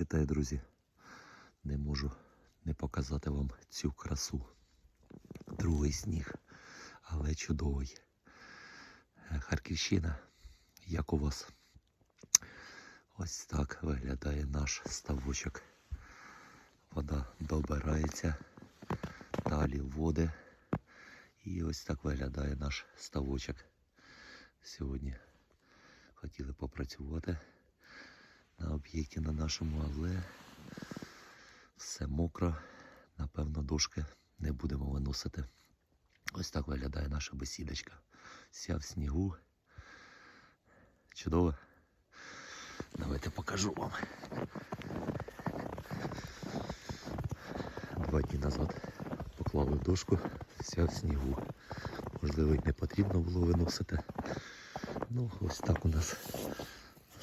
Вітаю, друзі! Не можу не показати вам цю красу. Другий сніг, але чудовий. Е, Харківщина, як у вас? Ось так виглядає наш ставочок. Вода добирається, далі води. І ось так виглядає наш ставочок. Сьогодні хотіли попрацювати на об'єкті на нашому, але все мокро. Напевно, дошки не будемо виносити. Ось так виглядає наша бесідочка. Вся в снігу. Чудово. Давайте покажу вам. Два дні назад поклали дошку, вся в снігу. Можливо, і не потрібно було виносити. Ну, ось так у нас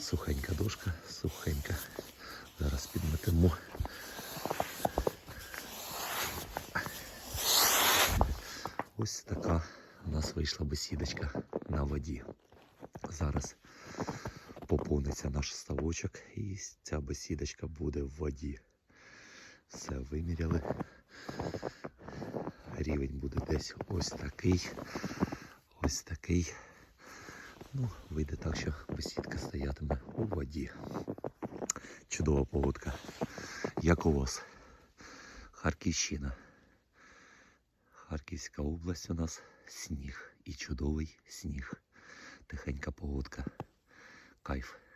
сухенька дошка, сухенька. Зараз підметемо. Ось така у нас вийшла бесідочка на воді. Зараз поповниться наш ставочок і ця бесідочка буде в воді. Все виміряли. Рівень буде десь ось такий. Ось такий. Ну, вийде так, що бесідка стоятиме у воді. Чудова погодка. Як у вас? Харківщина. Харківська область у нас сніг і чудовий сніг. Тихенька погодка. Кайф.